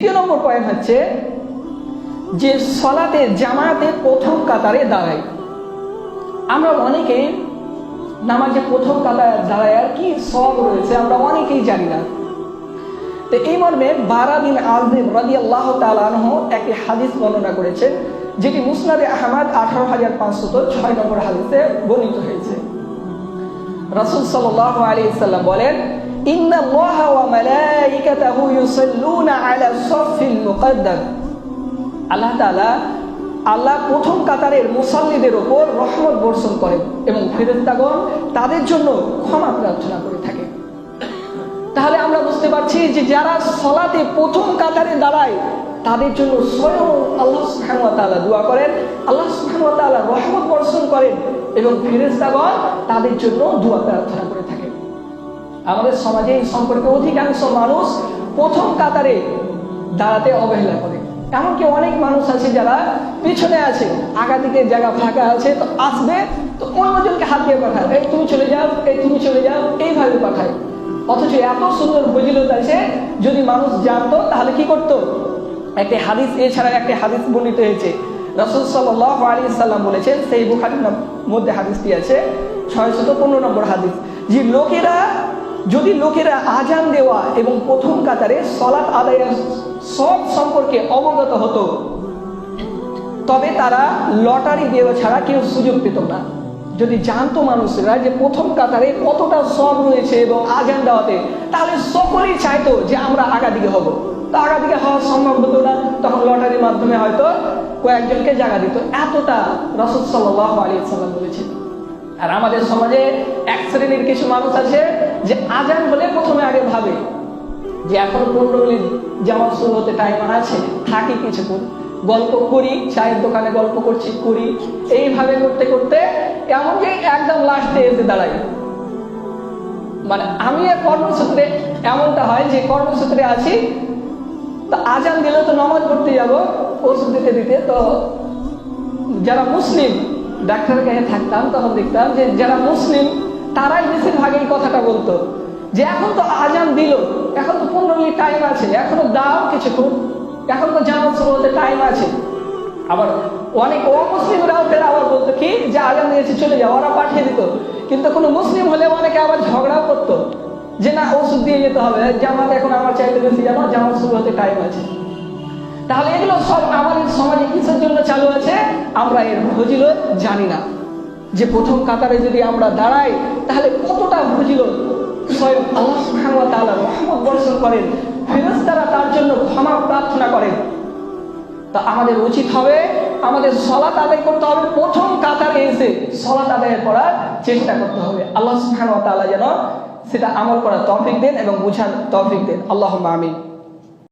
দ্বিতীয় নম্বর পয়েন্ট হচ্ছে যে সলাতে, জামাতে প্রথম কাতারে দাঁড়াই আমরা অনেকেই নামাজে প্রথম কাতারে দাঁড়ায় আর কি সব রয়েছে, আমরা অনেকেই জানি না। তো এই মর্মে বারা বিন আজদিম রাজি আল্লাহ তালানহ একটি হাদিস বর্ণনা করেছেন, যেটি মুসনাদে আহমদ আঠারো হাজার পাঁচশত ছয় নম্বর হাদিসে বর্ণিত হয়েছে। রাসূল সাল্লাল্লাহু আলাইহি সাল্লাম বলেন আল্লাহা ওয়া মালাইকাতাহু ইউসাল্লুনা আলা সাফিল মুকদ্দাম আল্লাহ তাআলা আল্লাহ প্রথম কাতারের মুসাল্লিদের ওপর রহমত বর্ষণ করেন এবং ফেরেশতাগণ তাদের জন্য ক্ষমা প্রার্থনা করে থাকে। তাহলে আমরা বুঝতে পারছি যে যারা সলাতে প্রথম কাতারে দাঁড়ায়, তাদের জন্য স্বয়ং আল্লাহ তাআলা দোয়া করেন, আল্লাহ তাআলা রহমত বর্ষণ করেন এবং ফেরেশতাগণ তাদের জন্য দোয়া প্রার্থনা করে থাকেন আমাদের সমাজে এই সম্পর্কে অধিকাংশ মানুষ প্রথম কাতারে দাঁড়াতে অবহেলা করে। এমনকি অনেক মানুষ আছে যারা পিছনে আছে, আগা দিকে জায়গা ফাঁকা আছে, তো আসবে, তো অন্যজনকে হাত দিয়ে পাঠায়। এই তুমি চলে যাও, এই তুমি চলে যাও, এইভাবে পাঠায়। অথচ এত সুন্দর ফজিলত আছে, যদি মানুষ জানতো, তাহলে কি করতো? একটি হাদিস এছাড়া একটি হাদিস বর্ণিত হয়েছে। রসুল সাল্লাহ আলী সাল্লাম বলেছেন, সেই বুখারির মধ্যে হাদিসটি আছে, ছয়শত পনেরো নম্বর হাদিস। যে লোকেরা যদি লোকেরা আজান দেওয়া এবং প্রথম কাতারে সলাৎ আদায়ের সব সম্পর্কে অবগত হতো, তবে তারা লটারি দেওয়া ছাড়া কেউ সুযোগ পেত না। যদি জানতো মানুষেরা যে প্রথম কাতারে কতটা সব রয়েছে এবং আজান দেওয়াতে, তাহলে সকলেই চাইতো যে আমরা আগা দিকে হব। তো আগা দিকে হওয়া সম্ভব হতো না। তখন লটারির মাধ্যমে হয়তো কয়েকজনকে জায়গা দিত। এতটা রসদ সাল্লাহ আলী সাল্লাম বলেছিল আর আমাদের সমাজে এক শ্রেণির কিছু মানুষ আছে যে ভাবে যে এখন পনেরো মিনিট শুরু হতে টাইম আছে, থাকি কিছুক্ষণ। গল্প করি, চায়ের দোকানে গল্প করছি, করি। এইভাবে করতে করতে এমনকি একদম লাস্টে এসে দাঁড়াই। মানে আমি এক কর্মসূত্রে এমনটা হয় যে কর্মসূত্রে আছি, তো আজান দিলে তো নমাজ পড়তে যাব, ওষুধ দিতে দিতে। তো যারা মুসলিম, ডাক্তারের কাছে থাকতাম, তখন দেখতাম যে যারা মুসলিম, তারাই বেশিরভাগ এই কথাটা বলতো। যে এখন তো আজান দিল, এখন তো পনেরো মিনিট টাইম আছে, এখনও দাও কিছুক্ষণ, এখন তো জানার শুরু টাইম আছে। আবার অনেক অমুসলিমরাও ফের আবার বলতো, কি? যে আজান দিয়েছে, চলে যাও, ওরা পাঠিয়ে দিত। কিন্তু কোনো মুসলিম হলে অনেকে আবার ঝগড়াও করতো, যে না, ওষুধ দিয়ে যেতে হবে, জামাত এখন আমার চাইতে বেশি, জানো, জামাত শুরু হতে টাইম আছে। তাহলে এগুলো সব আমাদের সমাজে কিসের জন্য চালু আছে? আমরা এর ফজিলত জানি না। যে প্রথম কাতারে যদি আমরা দাঁড়াই, তাহলে কতটা ফজিলত স্বয়ং আল্লাহ সুবহানাহু ওয়া তাআলা রহমত বর্ষণ করেন, ফেরেশতারা তার জন্য ক্ষমা প্রার্থনা করেন। তা আমাদের উচিত হবে, আমাদের সলাত আদায় করতে হবে, প্রথম কাতারে এসে সলাত আদায় করার চেষ্টা করতে হবে। আল্লাহ সুবহানাহু ওয়া তাআলা যেন সেটা আমল করার তফিক দেন এবং বুঝার তফিক দেন। আল্লাহ আমিন।